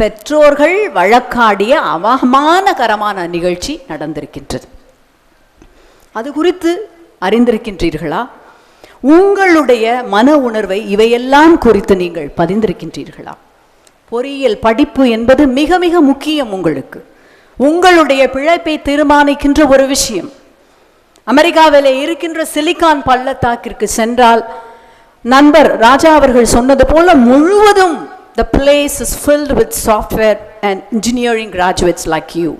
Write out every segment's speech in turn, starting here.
பெற்றோர்கள் வழக்காடிய அவமானகரமான நிகழ்ச்சி நடந்திருக்கின்றது. அது குறித்து அறிந்திருக்கின்றீர்களா? உங்களுடைய மன உணர்வை இவையெல்லாம் குறித்து நீங்கள் பதிந்திருக்கின்றீர்களா? பொறியியல் படிப்பு என்பது மிக மிக முக்கியம் உங்களுக்கு. உங்களுடைய பிழைப்பை தீர்மானிக்கின்ற ஒரு விஷயம். அமெரிக்காவில் இருக்கின்ற சிலிக்கான் பள்ளத்தாக்கிற்கு சென்றால் நண்பர் ராஜா அவர்கள் சொன்னது போல முழுவதும் the place is filled with software and engineering graduates like you.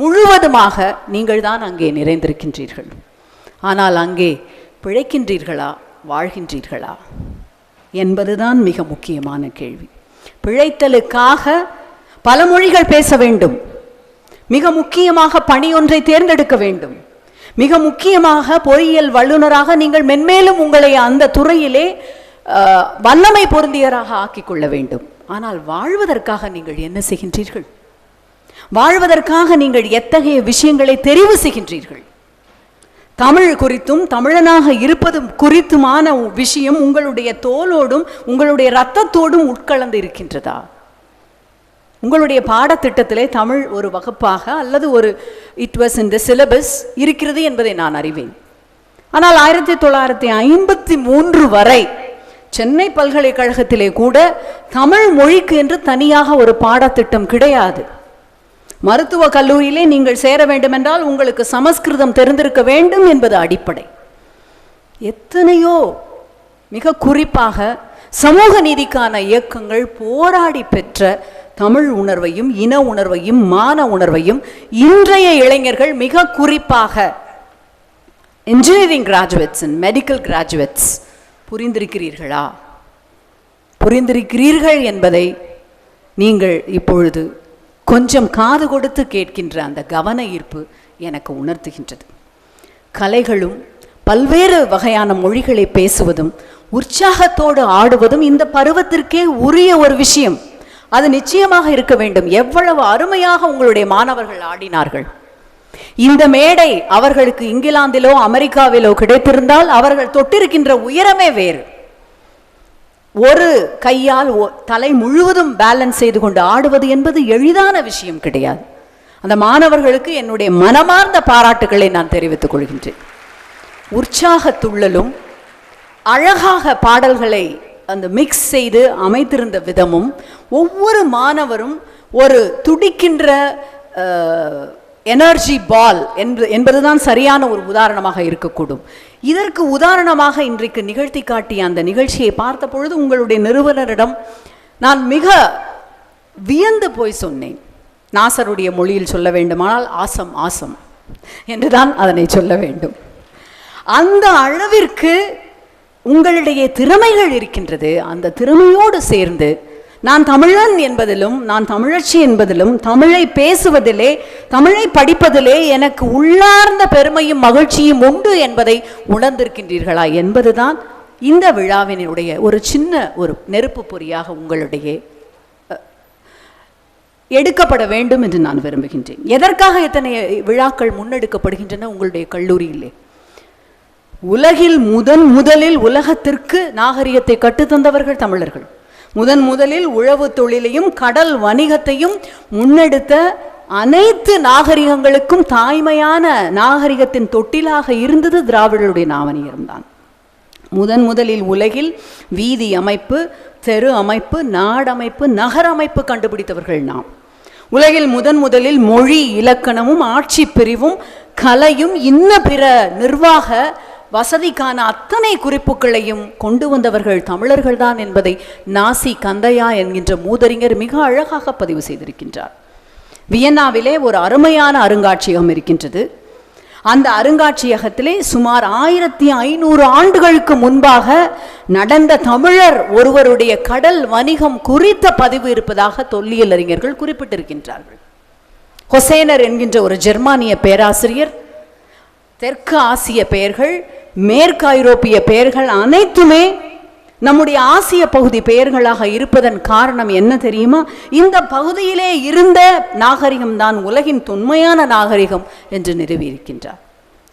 முழுவதுமாக நீங்கள் தான் அங்கே நிறைந்திருக்கின்றீர்கள். ஆனால் அங்கே பிழைக்கின்றீர்களா? வாழ்கின்றீர்களா? என்பதுதான் மிக முக்கியமான கேள்வி. பிழைத்தலுக்காக பல மொழிகள் பேச வேண்டும். மிக முக்கியமாக பணி ஒன்றை தேர்ந்தெடுக்க வேண்டும். மிக முக்கியமாக பொறியியல் வல்லுநராக நீங்கள் மென்மேலும் உங்களை அந்த துறையிலே வல்லமை பொருந்தியராக ஆக்கிக் கொள்ள வேண்டும். ஆனால் வாழ்வதற்காக நீங்கள் என்ன செய்கின்றீர்கள்? வாழ்வதற்காக நீங்கள் எத்தகைய விஷயங்களை தெரிவு செய்கின்றீர்கள்? தமிழ் குறித்தும் தமிழனாக இருப்பதும் குறித்துமான விஷயம் உங்களுடைய தோலோடும் உங்களுடைய இரத்தத்தோடும் உட்கலந்து இருக்கின்றதா? உங்களுடைய பாடத்திட்டத்திலே தமிழ் ஒரு வகுப்பாக அல்லது ஒரு it was in the syllabus இருக்கிறது என்பதை நான் அறிவேன். ஆனால் ஆயிரத்தி தொள்ளாயிரத்தி ஐம்பத்தி மூன்று வரை சென்னை பல்கலைக்கழகத்திலே கூட தமிழ் மொழிக்கு என்று தனியாக ஒரு பாடத்திட்டம் கிடையாது. மருத்துவ கல்லூரியிலே நீங்கள் சேர வேண்டுமென்றால் உங்களுக்கு சமஸ்கிருதம் தெரிந்திருக்க வேண்டும் என்பது அடிப்படை. எத்தனையோ மிக குறிப்பாக சமூக நீதிக்கான இயக்கங்கள் போராடி பெற்ற தமிழ் உணர்வையும் இன உணர்வையும் மான உணர்வையும் இன்றைய இளைஞர்கள் மிக குறிப்பாக engineering graduates and medical graduates புரிந்திருக்கிறீர்களா? புரிந்திருக்கிறீர்கள் என்பதை நீங்கள் இப்பொழுது கொஞ்சம் காது கொடுத்து கேட்கின்ற அந்த கவன ஈர்ப்பு எனக்கு உணர்த்துகின்றது. கலைகளும் பல்வேறு வகையான மொழிகளை பேசுவதும் உற்சாகத்தோடு ஆடுவதும் இந்த பருவத்திற்கே உரிய ஒரு விஷயம். அது நிச்சயமாக இருக்க வேண்டும். எவ்வளவு அருமையாக உங்களுடைய மாணவர்கள் ஆடினார்கள். இந்த மேடை அவர்களுக்கு இங்கிலாந்திலோ அமெரிக்காவிலோ கிடைத்திருந்தால் அவர்கள் தொட்டிருக்கின்ற உயரமே வேறு. ஒரு கையால் தலை முழுவதும் பேலன்ஸ் செய்து கொண்டு ஆடுவது என்பது எளிதான விஷயம் கிடையாது. அந்த மாணவர்களுக்கு என்னுடைய மனமார்ந்த பாராட்டுகளை நான் தெரிவித்துக் கொள்கின்றேன். உற்சாகத் துள்ளலும் அழகாக பாடல்களை அந்த மிக்ஸ் செய்து அமைத்திருந்த விதமும் ஒவ்வொரு மாணவரும் ஒரு துடிக்கின்ற எனர்ஜி பால் என்று என்பதுதான் சரியான ஒரு உதாரணமாக இருக்கக்கூடும். இதற்கு உதாரணமாக இன்றைக்கு நிகழ்த்தி காட்டிய அந்த நிகழ்ச்சியை பார்த்த பொழுது உங்களுடைய நிறுவனரிடம் நான் மிக வியந்து போய் சொன்னேன். நாசருடைய மொழியில் சொல்ல வேண்டுமானால் ஆசம் ஆசம் என்றுதான் அதனை சொல்ல வேண்டும். அந்த அளவிற்கு உங்களிடையே திறமைகள் இருக்கின்றது. அந்த திறமையோடு சேர்ந்து நான் தமிழன் என்பதிலும் நான் தமிழச்சி என்பதிலும் தமிழை பேசுவதிலே தமிழை படிப்பதிலே எனக்கு உள்ளார்ந்த பெருமையும் மகிழ்ச்சியும் உண்டு என்பதை உணர்ந்திருக்கின்றீர்களா என்பதுதான் இந்த விழாவினுடைய ஒரு சின்ன ஒரு நெருப்பு பொறியாக உங்களுடைய எடுக்கப்பட வேண்டும் என்று நான் விரும்புகின்றேன். எதற்காக இத்தனை விழாக்கள் முன்னெடுக்கப்படுகின்றன உங்களுடைய கல்லூரியிலே? உலகில் முதன் முதலில் உலகத்திற்கு நாகரிகத்தை கற்றுத்தந்தவர்கள் தமிழர்கள். முதன் முதலில் உழவு தொழிலையும் கடல் வணிகத்தையும் முன்னெடுத்த அனைத்து நாகரிகங்களுக்கும் தாய்மையான நாகரிகத்தின் தொட்டிலாக இருந்தது திராவிடருடைய நாவணியர்தான் முதன் முதலில் உலகில் வீதி அமைப்பு தெரு அமைப்பு நாடமைப்பு நகர அமைப்பு கண்டுபிடித்தவர்கள் நாம். உலகில் முதன் முதலில் மொழி இலக்கணமும் ஆட்சி பிரிவும் கலையும் இன்ன பிற நிர்வாக வசதிக்கான அத்தனை குறிப்புகளையும் கொண்டு வந்தவர்கள் தமிழர்கள்தான் என்பதை நாசி கந்தையா என்கின்ற மூதறிஞர் மிக அழகாக பதிவு செய்திருக்கின்றார். வியன்னாவிலே ஒரு அருமையான அருங்காட்சியகம் இருக்கின்றது. அந்த அருங்காட்சியகத்திலே சுமார் ஆயிரத்தி ஐநூறு ஆண்டுகளுக்கு முன்பாக நடந்த தமிழர் ஒருவருடைய கடல் வணிகம் குறித்த பதிவு இருப்பதாக தொல்லியல் அறிஞர்கள் குறிப்பிட்டிருக்கின்றார்கள். ஹொசேனர் என்கின்ற ஒரு ஜெர்மானிய பேராசிரியர் தெற்கு ஆசிய பெயர்கள் மேற்கு ஐரோப்பிய பெயர்கள் அனைத்துமே நம்முடைய ஆசிய பகுதி பெயர்களாக இருப்பதன் காரணம் என்ன தெரியுமா? இந்த பகுதியிலே இருந்த நாகரிகம் தான் உலகின் தொன்மையான நாகரிகம் என்று நிறுவியிருக்கின்றார்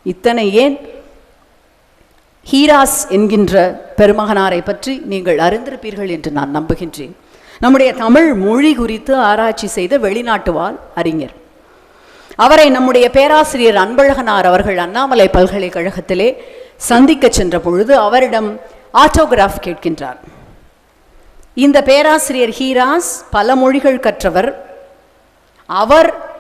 இத்தனை ஏன்? ஹீராஸ் என்கின்ற பெருமகனாரை பற்றி நீங்கள் அறிந்திருப்பீர்கள் என்று நான் நம்புகின்றேன். நம்முடைய தமிழ் மொழி குறித்து ஆராய்ச்சி செய்த வெளிநாட்டு வாழ் அறிஞர். அவரை நம்முடைய பேராசிரியர் அன்பழகனார் அவர்கள் அண்ணாமலை பல்கலைக்கழகத்திலே சந்திக்க சென்ற பொழுது அவரிடம் ஆட்டோகிராஃப் கேட்கின்றார். இந்த பேராசிரியர் ஹீராஸ் பல மொழிகள் கற்றவர். அவர்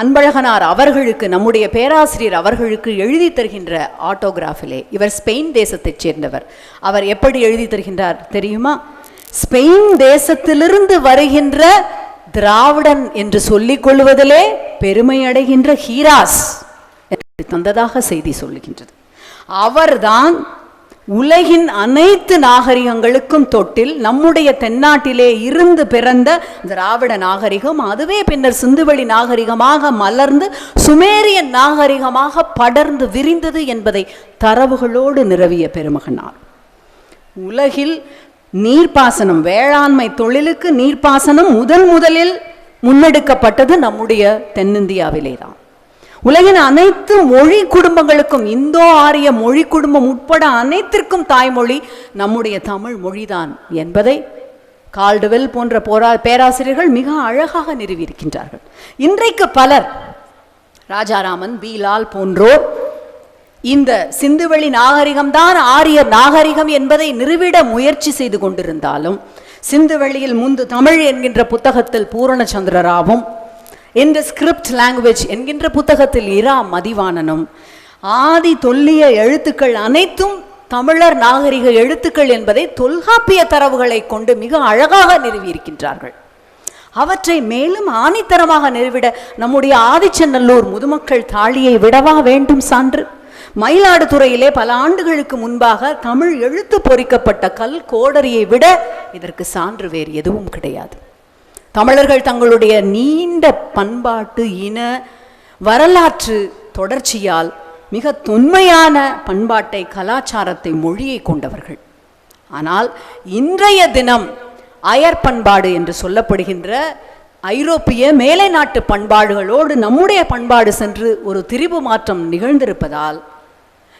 அன்பழகனார் அவர்களுக்கு நம்முடைய பேராசிரியர் அவர்களுக்கு எழுதி தருகின்ற ஆட்டோகிராஃபிலே இவர் ஸ்பெயின் தேசத்தைச் சேர்ந்தவர். அவர் எப்படி எழுதி தருகின்றார் தெரியுமா? ஸ்பெயின் தேசத்திலிருந்து வருகின்ற திராவிடன் என்று சொல்லிக் கொள்வதிலே பெருமை அடைகின்ற ஹீராஸ் என்று தந்ததாக செய்தி சொல்லுகின்றது. அவர்தான் உலகின் அனைத்து நாகரிகங்களுக்கும் தொட்டில் நம்முடைய தென்னாட்டிலே இருந்து பிறந்த திராவிட நாகரிகம் அதுவே பின்னர் சிந்துவெளி நாகரிகமாக மலர்ந்து சுமேரிய நாகரிகமாக படர்ந்து விரிந்தது என்பதை தரவுகளோடு நிரவிய பெருமகனார். உலகில் நீர்ப்பாசனம் வேளாண்மை தொழிலுக்கு நீர்ப்பாசனம் முதல் முதலில் முன்னெடுக்கப்பட்டது நம்முடைய தென்னிந்தியாவிலே தான் உலகின் அனைத்து மொழி குடும்பங்களுக்கும் இந்தோ ஆரிய மொழி குடும்பம் உட்பட அனைத்திற்கும் தாய்மொழி நம்முடைய தமிழ் மொழிதான் என்பதை கால்டுவெல் போன்ற போரா பேராசிரியர்கள் மிக அழகாக நிறுவியிருக்கின்றார்கள். இன்றைக்கு பலர் ராஜாராமன் பீலால் போன்றோர் இந்த சிந்துவெளி நாகரிகம்தான் ஆரிய நாகரிகம் என்பதை நிறுவிட முயற்சி செய்து கொண்டிருந்தாலும் சிந்துவெளியில் முந்து தமிழ் என்கின்ற புத்தகத்தில் பூரணச்சந்திரராவும் இந்த ஸ்கிரிப்ட் லாங்குவேஜ் என்கின்ற புத்தகத்தில் இரா மதிவாணனும் ஆதி தொல்லிய எழுத்துக்கள் அனைத்தும் தமிழர் நாகரிக எழுத்துக்கள் என்பதை தொல்காப்பிய தரவுகளை கொண்டு மிக அழகாக நிறுவியிருக்கின்றார்கள். அவற்றை மேலும் ஆணித்தரமாக நிறுவிட நம்முடைய ஆதிச்சநல்லூர் முதுமக்கள் தாழியை விடவா வேண்டும் சான்று? மயிலாடுதுறையிலே பல ஆண்டுகளுக்கு முன்பாக தமிழ் எழுத்து பொறிக்கப்பட்ட கல் கோடரியை விட இதற்கு சான்று வேறு எதுவும் கிடையாது. தமிழர்கள் தங்களுடைய நீண்ட பண்பாட்டு இன வரலாற்று தொடர்ச்சியால் மிக தொன்மையான பண்பாட்டை கலாச்சாரத்தை மொழியை கொண்டவர்கள். ஆனால் இன்றைய தினம் அயர் பண்பாடு என்று சொல்லப்படுகின்ற ஐரோப்பிய மேலை நாட்டு பண்பாடுகளோடு நம்முடைய பண்பாடு சென்று ஒரு திரிபு மாற்றம் நிகழ்ந்திருப்பதால்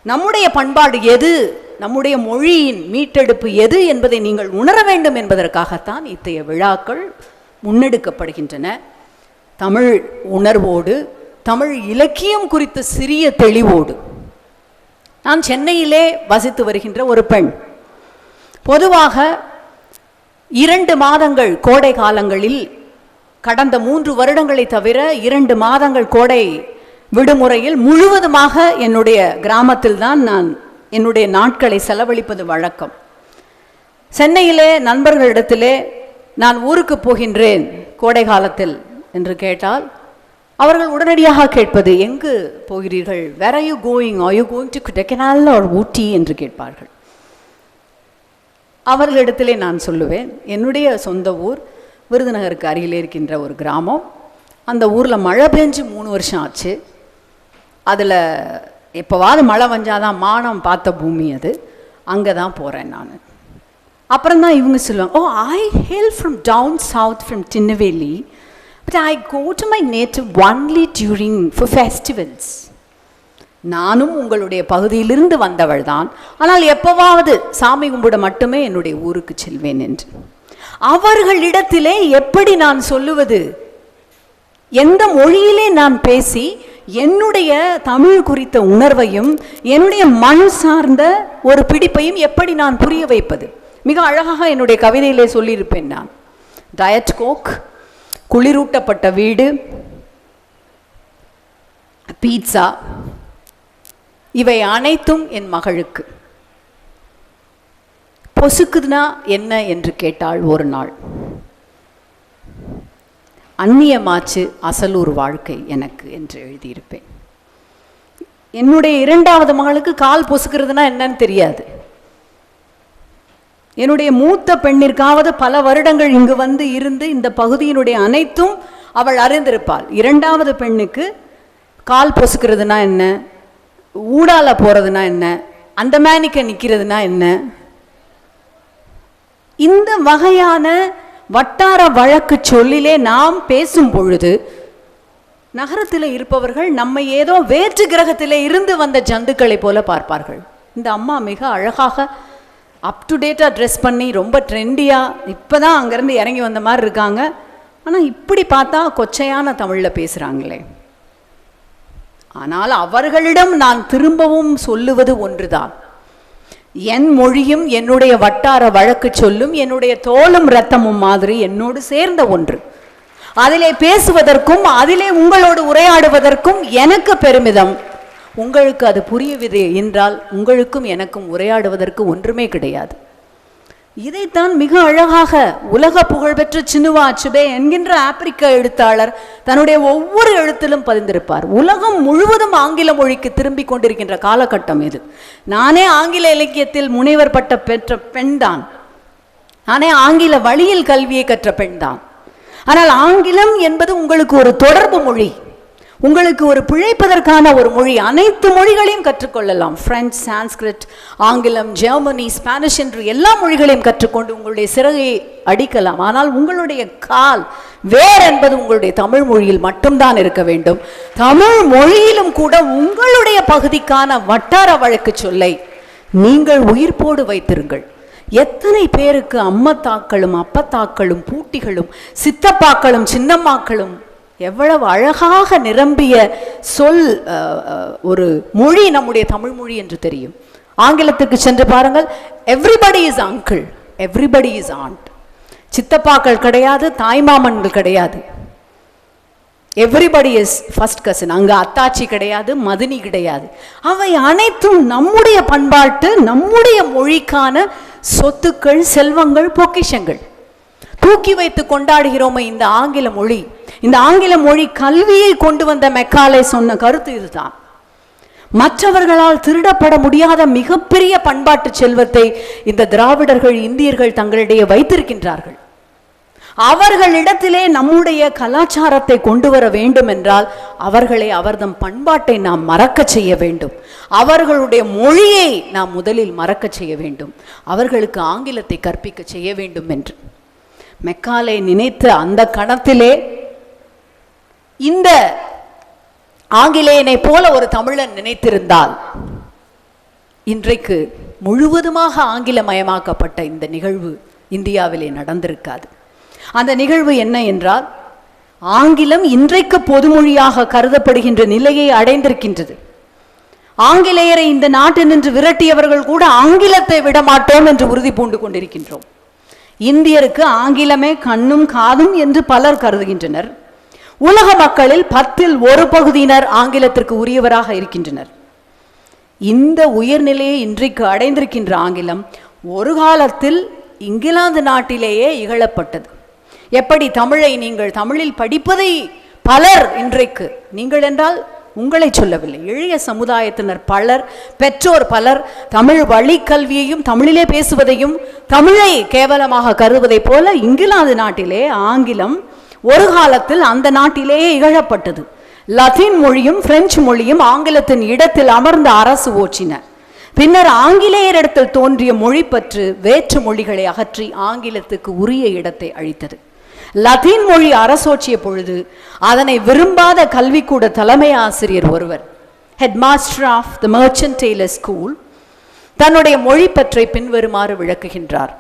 நம்முடைய பண்பாடு எது நம்முடைய மொழியின் மீட்டெடுப்பு எது என்பதை நீங்கள் உணர வேண்டும் என்பதற்காகத்தான் இத்தகைய விழாக்கள் முன்னெடுக்கப்படுகின்றன. தமிழ் உணர்வோடு தமிழ் இலக்கியம் குறித்த சிறிய தெளிவோடு. நான் சென்னையிலே வசித்து வருகின்ற ஒரு பெண். பொதுவாக இரண்டு மாதங்கள் கோடை காலங்களில் கடந்த மூன்று வருடங்களை தவிர இரண்டு மாதங்கள் கோடை விடுமுறையில் முழுவதுமாக என்னுடைய கிராமத்தில் தான் நான் என்னுடைய நாட்களை செலவழிப்பது வழக்கம். சென்னையிலே நண்பர்களிடத்திலே நான் ஊருக்கு போகின்றேன் கோடை காலத்தில் என்று கேட்டால் அவர்கள் உடனடியாக கேட்பது எங்கு போகிறீர்கள்? Where are you going are you going to Kodaikanal or Ooty என்று கேட்பார்கள். அவர்களிடத்திலே நான் சொல்லுவேன் என்னுடைய சொந்த ஊர் விருதுநகருக்கு அருகிலே இருக்கின்ற ஒரு கிராமம். அந்த ஊரில் மழை பெஞ்சு மூணு வருஷம் ஆச்சு. அதில் எப்போவாது மழை வஞ்சாதான் மானம் பார்த்த பூமி அது. அங்கே தான் போகிறேன் நான். அப்புறம் தான் இவங்க சொல்லுவாங்க ஓ I hail from down south from Tinnevelly but I go to my native only during for festivals நானும் உங்களுடைய பகுதியிலிருந்து வந்தவள் தான். ஆனால் எப்போவாவது சாமி கும்பிட மட்டுமே என்னுடைய ஊருக்கு செல்வேன் என்று. அவர்களிடத்திலே எப்படி நான் சொல்லுவது? எந்த மொழியிலே நான் பேசி என்னுடைய தமிழ் குறித்த உணர்வையும் என்னுடைய மண் சார்ந்த ஒரு பிடிப்பையும் எப்படி நான் புரிய வைப்பது? மிக அழகாக என்னுடைய கவிதையிலே சொல்லியிருப்பேன் நான். டயட் கோக் குளிரூட்டப்பட்ட வீடு பீட்சா இவை அனைத்தும் என் மகளுக்கு. பொசுக்குதுனா என்ன என்று கேட்டாள் ஒரு நாள். அந்நியமாச்சு அசலூர் வாழ்க்கை எனக்கு என்று எழுதியிருப்பேன். என்னுடைய இரண்டாவது மகளுக்கு கால் பொசுக்கிறதுனா என்னன்னு தெரியாது. என்னுடைய மூத்த பெண்ணிற்காவது பல வருடங்கள் இங்கு வந்து இருந்து இந்த பகுதியினுடைய அனைத்தும் அவள் அறிந்திருப்பாள். இரண்டாவது பெண்ணுக்கு கால் பொசுக்கிறதுனா என்ன? ஊடால போறதுனா என்ன? அந்த மேனிக்க நிற்கிறதுனா என்ன? இந்த வகையான வட்டார வழக்கு சொல்லிலே நாம் பேசும் பொழுது நகரத்தில் இருப்பவர்கள் நம்மை ஏதோ வேற்று கிரகத்திலே இருந்து வந்த ஜந்துக்களை போல பார்ப்பார்கள். இந்த அம்மா மிக அழகாக அப் டு டேட்டாக ட்ரெஸ் பண்ணி ரொம்ப ட்ரெண்டியாக இப்போ தான் அங்கேருந்து இறங்கி வந்த மாதிரி இருக்காங்க. ஆனால் இப்படி பார்த்தா கொச்சையான தமிழில் பேசுகிறாங்களே ஆனால் அவர்களிடம் நான் திரும்பவும் சொல்லுவது ஒன்றுதான். என் மொழியும் என்னுடைய வட்டார வழக்கு சொல்லும் என்னுடைய தோலும் ரத்தமும் மாதிரி என்னோடு சேர்ந்த ஒன்று. அதிலே பேசுவதற்கும் அதிலே உங்களோடு உரையாடுவதற்கும் எனக்கு பெருமிதம். உங்களுக்கு அது புரியவில்லை என்றால் உங்களுக்கும் எனக்கும் உரையாடுவதற்கு ஒன்றுமே கிடையாது. இதைத்தான் மிக அழகாக உலக புகழ்பெற்ற சினுவா அச்சுபே என்கின்ற ஆப்பிரிக்க எழுத்தாளர் தன்னுடைய ஒவ்வொரு எழுத்திலும் பதிந்திருப்பார். உலகம் முழுவதும் ஆங்கில மொழிக்கு திரும்பிக் கொண்டிருக்கின்ற காலகட்டம் இது. நானே ஆங்கில இலக்கியத்தில் முனைவர் பட்ட பெற்ற பெண்தான். நானே ஆங்கில வழியில் கல்வியை கற்ற பெண்தான். ஆனால் ஆங்கிலம் என்பது உங்களுக்கு ஒரு தொடர்பு மொழி. உங்களுக்கு ஒரு பிழைப்பதற்கான ஒரு மொழி. அனைத்து மொழிகளையும் கற்றுக்கொள்ளலாம். பிரெஞ்சு சான்ஸ்கிரிட் ஆங்கிலம் ஜெர்மனி ஸ்பானிஷ் என்று எல்லா மொழிகளையும் கற்றுக்கொண்டு உங்களுடைய சிறகை அடிக்கலாம். ஆனால் உங்களுடைய கால் வேர் என்பது உங்களுடைய தமிழ் மொழியில் மட்டும்தான் இருக்க வேண்டும். தமிழ் மொழியிலும் கூட உங்களுடைய பகுதிக்கான வட்டார வழக்கு சொல்லை நீங்கள் உயிர்ப்போடு வைத்திருங்கள். எத்தனை பேருக்கு அம்மத்தாக்களும் அப்பத்தாக்களும் பூட்டிகளும் சித்தப்பாக்களும் சின்னம்மாக்களும் எவ்வளவு அழகாக நிரம்பிய சொல் ஒரு மொழி நம்முடைய தமிழ் மொழி என்று தெரியும். ஆங்கிலத்துக்கு சென்று பாருங்கள். Everybody is uncle everybody is aunt சித்தப்பாக்கள் கிடையாது தாய்மாமன்கள் கிடையாது. எவ்ரிபடி இஸ் ஃபர்ஸ்ட் கசின் அங்க அத்தாச்சி கிடையாது மதினி கிடையாது. அவை அனைத்தும் நம்முடைய பண்பாட்டு நம்முடைய மொழிக்கான சொத்துக்கள் செல்வங்கள் பொக்கிஷங்கள். தூக்கி வைத்து கொண்டாடுகிறோமே இந்த ஆங்கில மொழி. இந்த ஆங்கில மொழி கல்வியை கொண்டு வந்த மெக்காலே சொன்ன கருத்து இதுதான். மற்றவர்களால் திருடப்பட முடியாத மிகப்பெரிய பண்பாட்டு செல்வத்தை இந்த திராவிடர்கள் இந்தியர்கள் தங்களிடையே வைத்திருக்கின்றார்கள். அவர்களிடத்திலே நம்முடைய கலாச்சாரத்தை கொண்டு வர வேண்டும் என்றால் அவர்களை அவர்தம் பண்பாட்டை நாம் மறக்க செய்ய வேண்டும். அவர்களுடைய மொழியை நாம் முதலில் மறக்க செய்ய வேண்டும். அவர்களுக்கு ஆங்கிலத்தை கற்பிக்க செய்ய வேண்டும் என்று. மெக்காலை நினைத்த அந்த கணத்திலே இந்த ஆங்கிலேயனை போல ஒரு தமிழன் நினைத்திருந்தால் இன்றைக்கு முழுவதுமாக ஆங்கிலமயமாக்கப்பட்ட இந்த நிகழ்வு இந்தியாவிலே நடந்திருக்காது. அந்த நிகழ்வு என்ன என்றால் ஆங்கிலம் இன்றைக்கு பொதுமொழியாக கருதப்படுகின்ற நிலையை அடைந்திருக்கின்றது. ஆங்கிலேயரை இந்த நாட்டினின்று விரட்டியவர்கள் கூட ஆங்கிலத்தை விட மாட்டோம் என்று உறுதி பூண்டு கொண்டிருக்கின்றோம். இந்தியருக்கு ஆங்கிலமே கண்ணும் காதும் என்று பலர் கருதுகின்றனர். உலக மக்களில் பத்தில் ஒரு பகுதியினர் ஆங்கிலத்திற்கு உரியவராக இருக்கின்றனர். இந்த உயர்நிலையை இன்றைக்கு அடைந்திருக்கின்ற ஆங்கிலம் ஒரு காலத்தில் இங்கிலாந்து நாட்டிலேயே இகழப்பட்டது. எப்படி தமிழை நீங்கள் தமிழில் படிப்பதை பலர் இன்றைக்கு நீங்கள் என்றால் உங்களை சொல்லவில்லை. எளிய சமுதாயத்தினர் பலர் பெற்றோர் பலர் தமிழ் வழி கல்வியையும் தமிழிலே பேசுவதையும் தமிழை கேவலமாக கருதுவதைப் போல இங்கிலாந்து நாட்டிலே ஆங்கிலம் ஒரு காலத்தில் அந்த நாட்டிலேயே இகழப்பட்டது. லத்தீன் மொழியும் பிரெஞ்சு மொழியும் ஆங்கிலத்தின் இடத்தில் அமர்ந்த அரசு ஓச்சின பின்னர் ஆங்கிலேயரிடத்தில் தோன்றிய மொழி பற்று வேற்று மொழிகளை அகற்றி ஆங்கிலத்துக்கு உரிய இடத்தை அளித்தது. லத்தீன் மொழி அரசோற்றிய பொழுது அதனை விரும்பாத கல்விக்கூட தலைமை ஆசிரியர் ஒருவர் head master of the Merchant Taylor School தன்னுடைய மொழிப்பற்றை பின்வருமாறு விளக்குகின்றார்.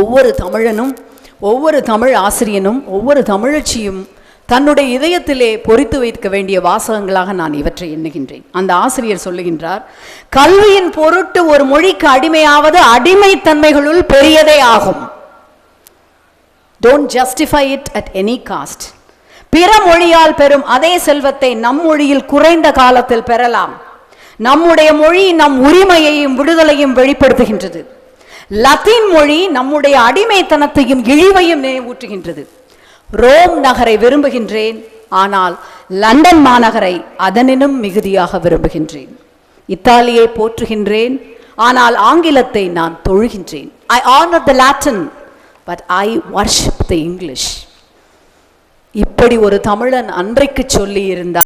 ஒவ்வொரு தமிழனும் ஒவ்வொரு தமிழ் ஆசிரியனும் ஒவ்வொரு தமிழச்சியும் தன்னுடைய இதயத்திலே பொறித்து வைக்க வேண்டிய வாசகங்களாக நான் இவற்றை எண்ணுகின்றேன். அந்த ஆசிரியர் சொல்லுகின்றார் கல்வியின் பொருட்டு ஒரு மொழிக்கு அடிமையாவது அடிமைத்தன்மைகளுள் பெரியதே ஆகும். Don't justify it at any cost பிற மொழியால் பெறும் அதே செல்வத்தை நம் மொழியில் குறைந்த காலத்தில் பெறலாம். நம்முடைய மொழி நம் உரிமையையும் விடுதலையும் வெளிப்படுத்துகின்றது. லத்தீன் மொழி நம்முடைய அடிமைத்தனத்தையும் இழிவையும் நினைவூட்டுகின்றது. ரோம் நகரை விரும்புகின்றேன் ஆனால் லண்டன் மாநகரை அதனினும் மிகுதியாக விரும்புகின்றேன். இத்தாலியை போற்றுகின்றேன் ஆனால் ஆங்கிலத்தை நான் தொழுகின்றேன். I honour the Latin but I worship the English இப்படி ஒரு தமிழன் அன்றைக்கு சொல்லி இருந்தார்